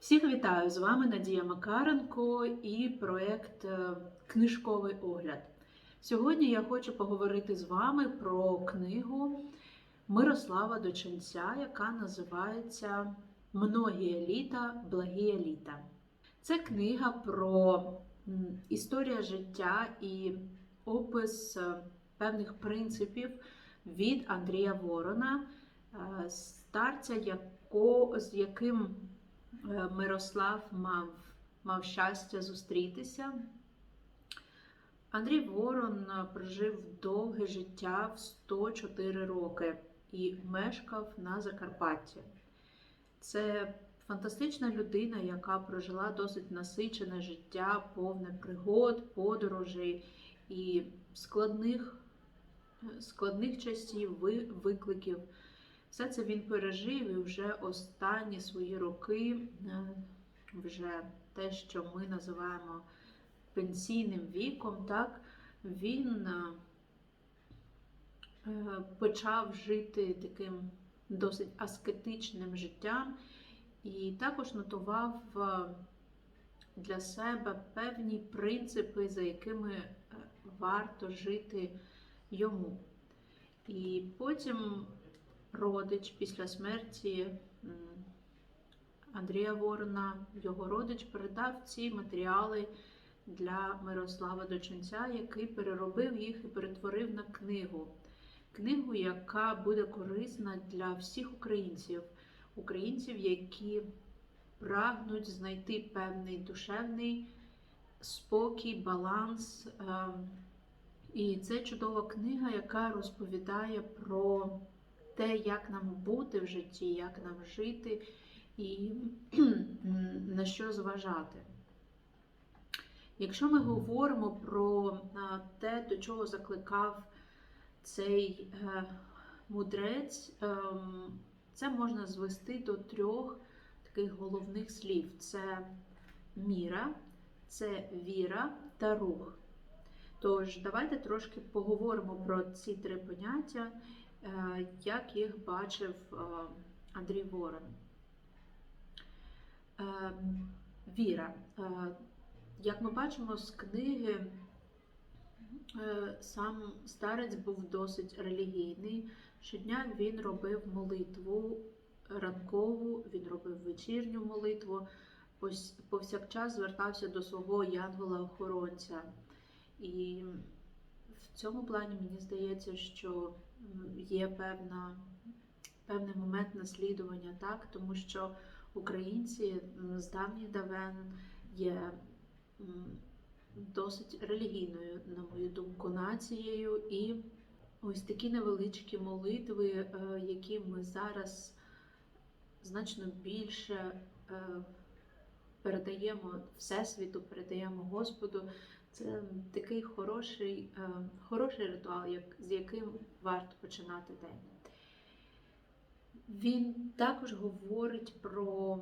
Всіх вітаю! З вами Надія Макаренко і проєкт е, Книжковий огляд. Сьогодні я хочу поговорити з вами про книгу Мирослава Доченця, яка називається Многія літа, благія літа. Це книга про м, історія життя і опис е, певних принципів від Андрія Ворона, е, старця, з яким Мирослав мав, мав щастя зустрітися. Андрій Ворон е, прожив довге життя в 104 роки і мешкав на Закарпатті. Це фантастична людина, яка прожила досить насичене життя, повне пригод, подорожей і складних, складних часів, викликів. Все це він пережив і вже останні свої роки, е, вже те, що ми називаємо пенсійним віком, так, він е, е, почав жити таким досить аскетичним життям і також нотував для себе певні принципи, за якими варто жити йому. І потім родич після смерті Андрія Ворона, його родич передав ці матеріали для Мирослава Доченця, який переробив їх і перетворив на книгу. Книгу, яка буде корисна для всіх українців, українців, які прагнуть знайти певний душевний спокій, баланс. ем, І це чудова книга, яка розповідає про те, як нам бути в житті, як нам жити і на що зважати. Якщо ми говоримо про те, до чого закликав цей е, мудрець, ем, це можна звести до трьох таких головних слів: це міра, це віра та рух. Тож, давайте трошки поговоримо про ці три поняття, як їх бачив е, Андрій Ворон. Е, Віра. Е, Як ми бачимо з книги, е, сам старець був досить релігійний. Щодня він робив молитву ранкову, він робив вечірню молитву, повсякчас звертався до свого янгола-охоронця. І в цьому плані мені здається, що є певна, певний момент наслідування, так? тому що українці з давніх давен є досить релігійною, на мою думку, нацією. І ось такі невеличкі молитви, е, які ми зараз значно більше е, передаємо Всесвіту, передаємо Господу. Це такий хороший, е, хороший ритуал, як, з яким варто починати день. Він також говорить про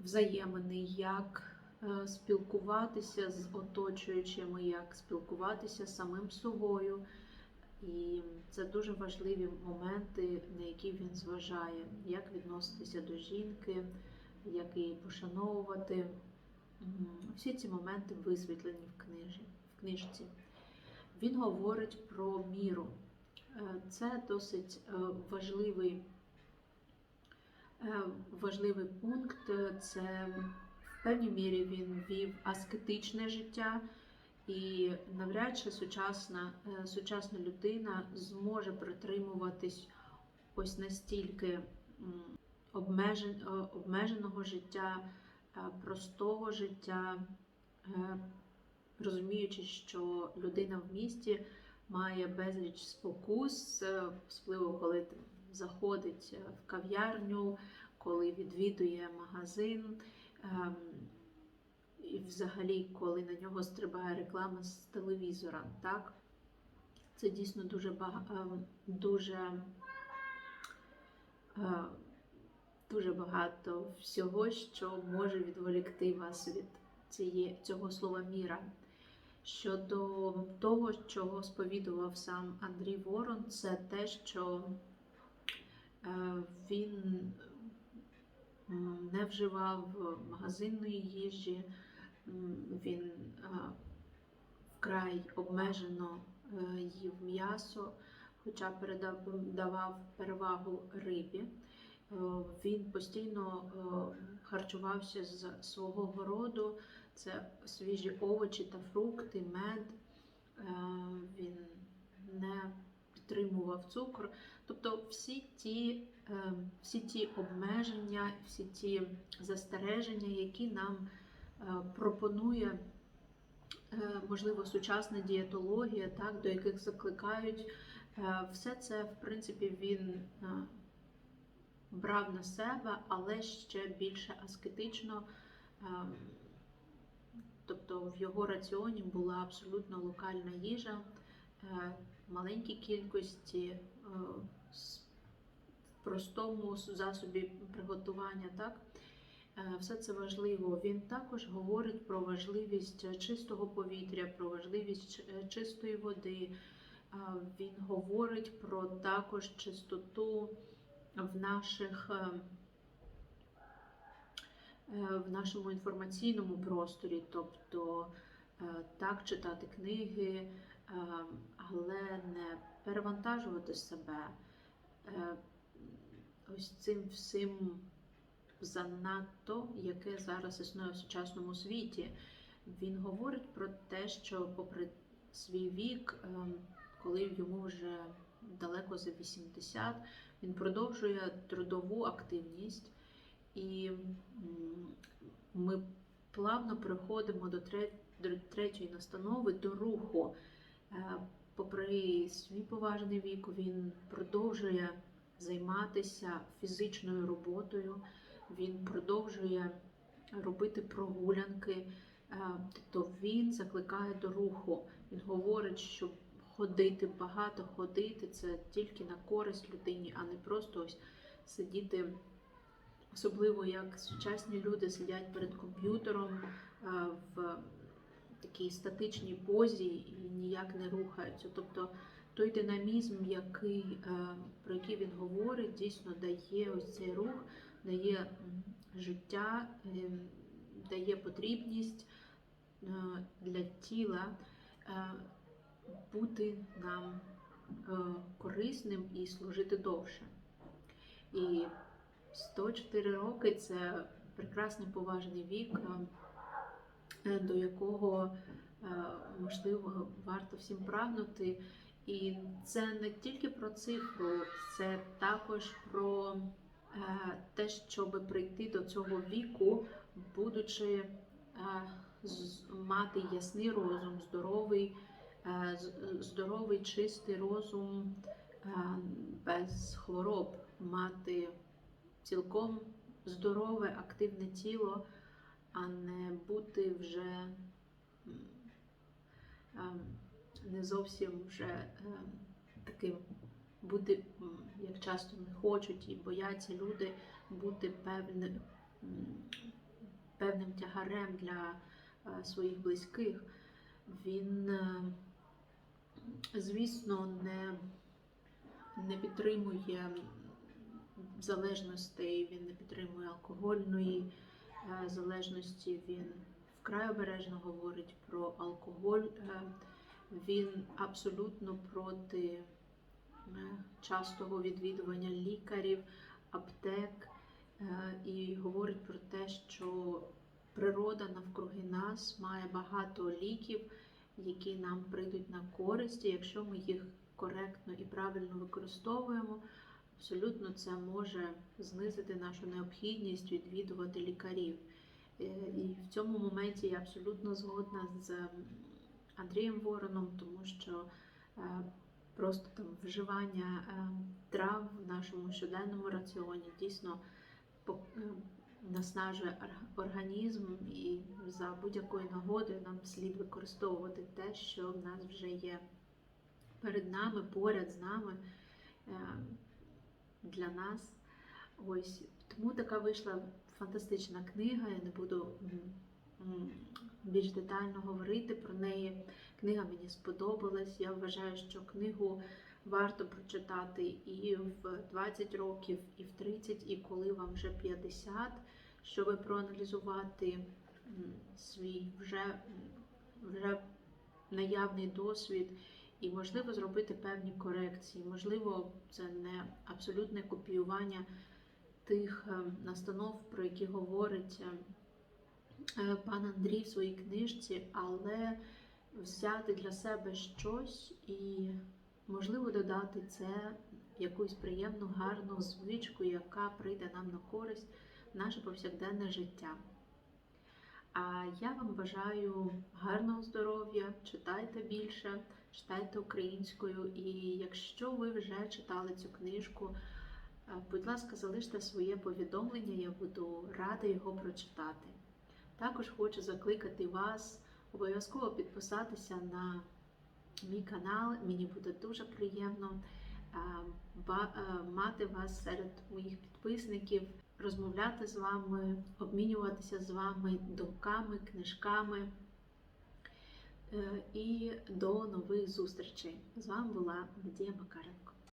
взаємини, як е, спілкуватися з оточуючими, як спілкуватися з самим собою. І це дуже важливі моменти, на які він зважає, як відноситися до жінки, як її пошановувати. Всі ці моменти висвітлені в, книжі, в книжці. Він говорить про міру. Е, Це досить е, важливий, е, важливий пункт. Це в певній мірі він вів аскетичне життя, і навряд чи сучасна, сучасна людина зможе притримуватись ось настільки обмеженого життя, простого життя, е, розуміючи, що людина в місті має безліч спокус, е, особливо коли заходить е, в кав'ярню, коли відвідує магазин. ем, І взагалі, коли на нього стрибає реклама з телевізора, так? Це дійсно дуже багато, дуже, е, дуже багато всього, що може відволікти вас від цієї, цього слова міра. Щодо того, чого сповідував сам Андрій Ворон, це те, що е, він не вживав магазинної їжі, він е, вкрай обмежено е, їв м'ясо, хоча передав- давав перевагу рибі. Е, Він постійно е, харчувався з свого городу, це свіжі овочі та фрукти, мед. Е, Він не підтримував цукор. Тобто всі ті, всі ті обмеження, всі ті застереження, які нам пропонує, можливо, сучасна дієтологія, так, до яких закликають, все це, в принципі, він брав на себе, але ще більше аскетично. е, Тобто в його раціоні була абсолютно локальна їжа, е, маленькі кількості, е, в простому засобі приготування. Так? Все це важливо. Він також говорить про важливість чистого повітря, про важливість чистої води. Він говорить про також чистоту в наших. е, е, В нашому інформаційному просторі, тобто е, так читати книги, е, але не перевантажувати себе е, ось цим всім занадто, яке зараз існує в сучасному світі. Він говорить про те, що попри свій вік, е, коли йому вже далеко за 80, він продовжує трудову активність. І ми плавно переходимо до тре- до третьої настанови, до руху. Е, Попри свій поважний вік, він продовжує займатися фізичною роботою, він продовжує робити прогулянки, Е, тобто він закликає до руху. Він говорить, що ходити, багато ходити це тільки на користь людині, а не просто ось сидіти Особливо як сучасні люди сидять перед комп'ютером е, в такій статичній позі і ніяк не рухаються. Тобто той динамізм, який, е, про який він говорить, дійсно дає ось цей рух, дає життя, е, дає потрібність для тіла бути нам е, корисним і служити довше. І 104 роки це прекрасний поважний вік, е, до якого е, можливо варто всім прагнути. І це не тільки про цифру, це також про е, те, щоб прийти до цього віку, будучи е, мати ясний розум, здоровий, е, здоровий, чистий розум е, без хвороб, мати цілком здорове, активне тіло, а не бути вже ем, не зовсім вже ем, таким бути, як часто не хочуть і бояться люди бути певним, певним тягарем для е, своїх близьких. Він, е, звісно, не, не підтримує залежностей, він не підтримує алкогольної е, залежності. Він вкрай обережно говорить про алкоголь. е, Він абсолютно проти е, частого відвідування лікарів, аптек і говорить про те, що природа навкруги нас має багато ліків, які нам прийдуть на користь, якщо ми їх коректно і правильно використовуємо. Абсолютно це може знизити нашу необхідність відвідувати лікарів. Е, І в цьому моменті я абсолютно згодна з Андрієм Вороном, тому що е, просто там вживання е, трав в нашому щоденному раціоні дійсно наснажує організм, і за будь-якої нагоди нам слід використовувати те, що в нас вже є перед нами, поряд з нами. е, для нас. Ось тому така вийшла фантастична книга. Я не буду більш детально говорити про неї. Книга мені сподобалась. Я вважаю, що книгу варто прочитати і в 20 років, і в 30, і коли вам вже 50, щоб проаналізувати свій вже, вже наявний досвід і, можливо, зробити певні корекції. Можливо, це не абсолютне копіювання тих е, настанов, про які говорить е, е, пан Андрій в своїй книжці, але взяти для себе щось і, можливо, додати це якусь приємну, гарну звичку, яка прийде нам на користь в наше повсякденне життя. А я вам бажаю гарного здоров'я, читайте більше, читайте українською. І якщо ви вже читали цю книжку, е, будь ласка, залиште своє повідомлення, я буду рада його прочитати. Також хочу закликати вас обов'язково підписатися на мій канал. Мені буде дуже приємно е, е, мати вас серед моїх підписників, розмовляти з вами, обмінюватися з вами думками, книжками. Е, І до нових зустрічей. З вами була Надія Макаренко.